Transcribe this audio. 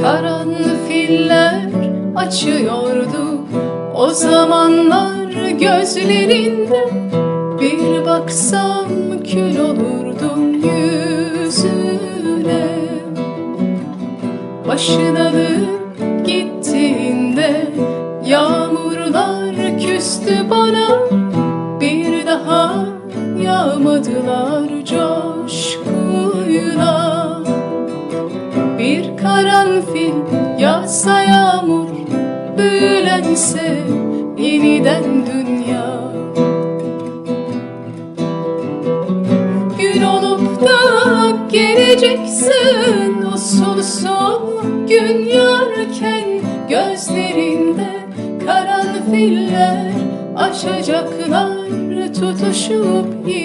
Karanfiller açıyordu. O zamanlar gözlerinde bir baksam kül olurdum yüzüne. Başın gittiğinde Yağmurlar küstü bana. Bir daha yağmadılar coşkuyla. Bir karanfil yağsa yağmur Büyülense yeniden dünya geleceksin O sonsuz gün yarken Gözlerinde karanfiller Açacaklar tutuşup yine